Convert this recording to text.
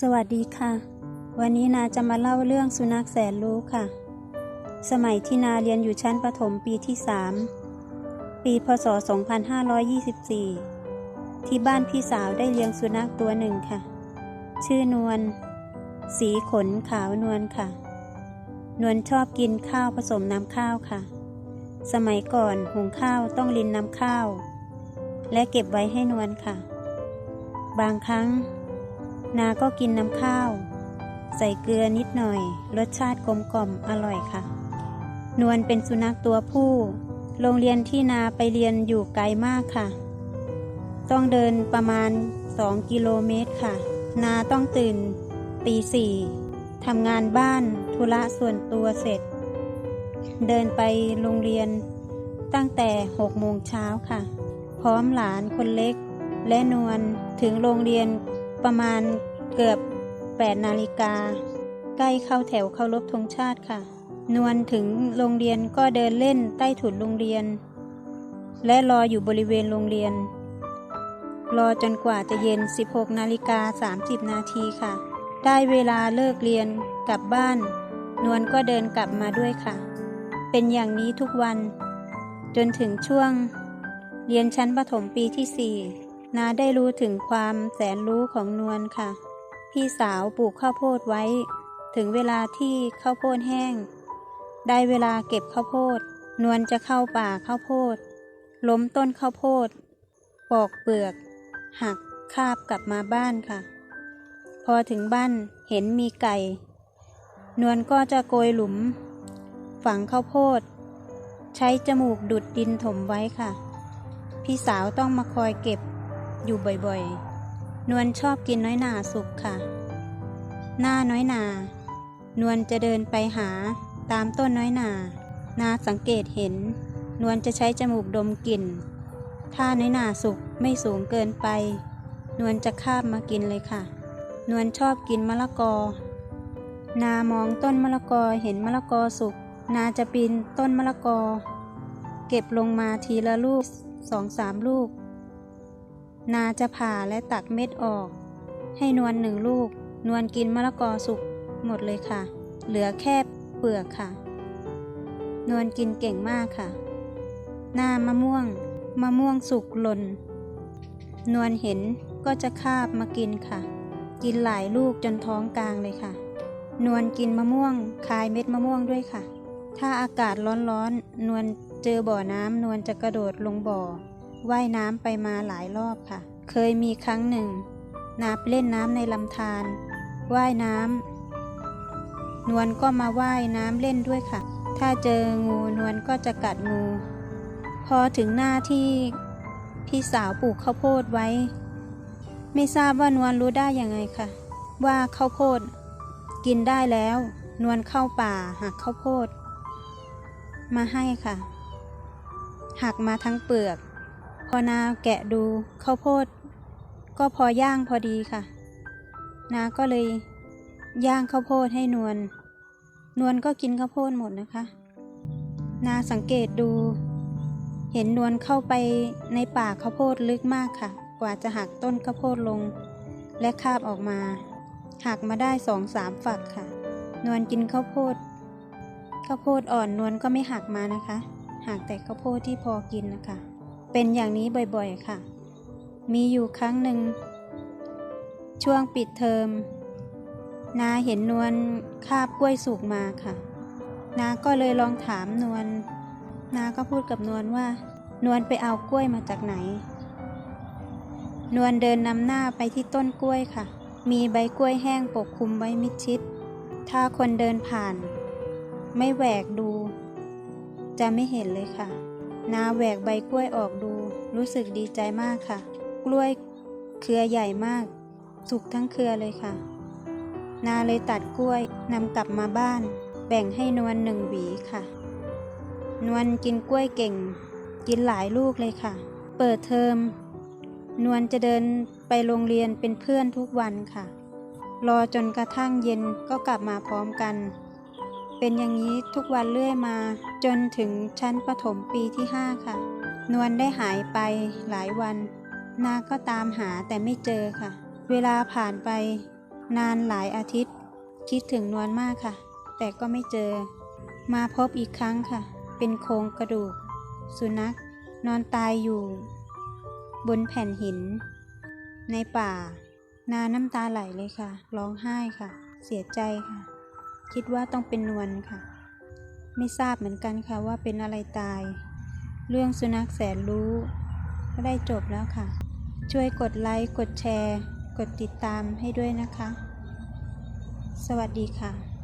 สวัสดีค่ะ วันนี้นาจะมาเล่าเรื่องสุนัขแสนรู้ค่ะ สมัยที่นาเรียนอยู่ชั้นประถมปีที่3ปีพศ 2524 ที่บ้านพี่สาวได้เลี้ยงสุนัขตัวหนึ่งค่ะ ชื่อนวลสีขนขาวนวลค่ะ นวลชอบกินข้าวผสมน้ำข้าวค่ะ สมัยก่อนหุงข้าวต้องรินน้ำข้าว และเก็บไว้ให้นวลค่ะ บางครั้ง นาก็กินน้ำข้าว ใส่เกลือนิดหน่อย รสชาติกลมกล่อมอร่อยค่ะ นวลเป็นสุนัขตัวผู้ โรงเรียนที่นาไปเรียนอยู่ไกลมากค่ะ ต้องเดินประมาณ 2 กิโลเมตรค่ะ นาต้องตื่นตีสี่ทำงานบ้านธุระส่วนตัวเสร็จ เดินไปโรงเรียนตั้งแต่6โมงเช้าค่ะ พร้อมหลานคนเล็กและนวลถึงโรงเรียน ประมาณเกือบ 8 นาฬิกา ใกล้เข้าแถวเคารพธงชาติค่ะ นวลถึงโรงเรียนก็เดินเล่นใต้ถุนโรงเรียน และรออยู่บริเวณโรงเรียน รอจนกว่าจะเย็น 16 นาฬิกา 30 นาทีค่ะ ได้เวลาเลิกเรียนกลับบ้าน นวลก็เดินกลับมาด้วยค่ะ เป็นอย่างนี้ทุกวัน จนถึงช่วง เรียนชั้นประถมปีที่4 นาได้รู้ถึงความแสนรู้ของนวลค่ะ พี่สาวปลูกข้าวโพดไว้ ถึงเวลาที่ข้าวโพดแห้ง ได้เวลาเก็บข้าวโพด นวลจะเข้าป่าข้าวโพด ล้มต้นข้าวโพด ปอกเปลือก หักคาบกลับมาบ้านค่ะ พอถึงบ้านเห็นมีไก่ นวลก็จะโกยหลุม ฝังข้าวโพด ใช้จมูกดุดดินถมไว้ค่ะ พี่สาวต้องมาคอยเก็บ อยู่บ่อยๆ นวลชอบกินน้อยหนาสุกค่ะ หน้าน้อยหนา นวลจะเดินไปหาตามต้นน้อยหนา นาสังเกตเห็น นวลจะใช้จมูกดมกลิ่น ถ้าน้อยหนาสุกไม่สูงเกินไป นวลจะคาบมากินเลยค่ะ นวลชอบกินมะละกอ นามองต้นมะละกอเห็นมะละกอสุก นาจะปีนต้นมะละกอ เก็บลงมาทีละลูกสองสามลูก นาจะผ่าและตักเม็ดออก ให้นวลหนึ่งลูก นวลกินมะละกอสุกหมดเลยค่ะ เหลือแค่เปลือกค่ะ นวลกินเก่งมากค่ะ หน้ามะม่วง มะม่วงสุกหล่น นวลเห็นก็จะคาบมากินค่ะ กินหลายลูกจนท้องกลางเลยค่ะ นวลกินมะม่วง คายเม็ดมะม่วงด้วยค่ะ ถ้าอากาศร้อนๆนวลเจอบ่อน้ำนวลจะกระโดดลงบ่อ ว่ายน้ำไปมาหลายรอบค่ะ เคยมีครั้งหนึ่ง นาไปเล่นน้ำในลำธารว่ายน้ำนวลก็มาว่ายน้ำเล่นด้วยค่ะ ถ้าเจองูนวลก็จะกัดงู พอถึงหน้าที่พี่สาวปลูกข้าวโพดไว้ ไม่ทราบว่านวลรู้ได้ยังไงค่ะ ว่าข้าวโพด กินได้แล้ว นวลเข้าป่าหักข้าวโพด มาให้ค่ะ หักมาทั้งเปลือก พอนาแกะดูข้าวโพด ก็พอย่างพอดีค่ะ นาก็เลยย่างข้าวโพดให้นวล นวลก็กินข้าวโพดหมดนะคะ นาสังเกตดู เห็นนวลเข้าไปในป่าข้าวโพดลึกมากค่ะ กว่าจะหักต้นข้าวโพดลง และคาบออกมา หักมาได้สองสามฝักค่ะ นวลกินข้าวโพด ข้าวโพดอ่อนนวลก็ไม่หักมานะคะ หักแต่ข้าวโพดที่พอกินนะคะ เป็นอย่างนี้บ่อยๆค่ะ มีอยู่ครั้งหนึ่ง ช่วงปิดเทอม นาเห็นนวลคาบกล้วยสุกมาค่ะ นาก็เลยลองถามนวลนาก็พูดกับนวลว่า นวลไปเอากล้วยมาจากไหน นวลเดินนำหน้าไปที่ต้นกล้วยค่ะ มีใบกล้วยแห้งปกคลุมไว้มิดชิด ถ้าคนเดินผ่าน ไม่แหวกดู จะไม่เห็นเลยค่ะ นาแหวกใบกล้วยออกดู รู้สึกดีใจมากค่ะ กล้วยเครือใหญ่มาก สุกทั้งเครือเลยค่ะ นาเลยตัดกล้วยนำกลับมาบ้าน แบ่งให้นวลหนึ่งหวีค่ะ นวลกินกล้วยเก่ง กินหลายลูกเลยค่ะ เปิดเทอม นวลจะเดินไปโรงเรียนเป็นเพื่อนทุกวันค่ะ รอจนกระทั่งเย็นก็กลับมาพร้อมกัน เป็นอย่างนี้ทุกวันเรื่อยมา จนถึงชั้นประถมปีที่5ค่ะ นวลได้หายไปหลายวัน นาก็ตามหาแต่ไม่เจอค่ะ เวลาผ่านไป นานหลายอาทิตย์ คิดถึงนวลมากค่ะ แต่ก็ไม่เจอ มาพบอีกครั้งค่ะ เป็นโครงกระดูก สุนัข นอนตายอยู่ บนแผ่นหิน ในป่า นาน้ำตาไหลเลยค่ะ ร้องไห้ค่ะ เสียใจค่ะ คิดว่าต้องเป็นนวลค่ะ ไม่ทราบเหมือนกันค่ะว่าเป็นอะไรตาย เรื่องสุนัขแสนรู้ ก็ได้จบแล้วค่ะ ช่วยกดไลค์กดแชร์ กดติดตามให้ด้วยนะคะ สวัสดีค่ะ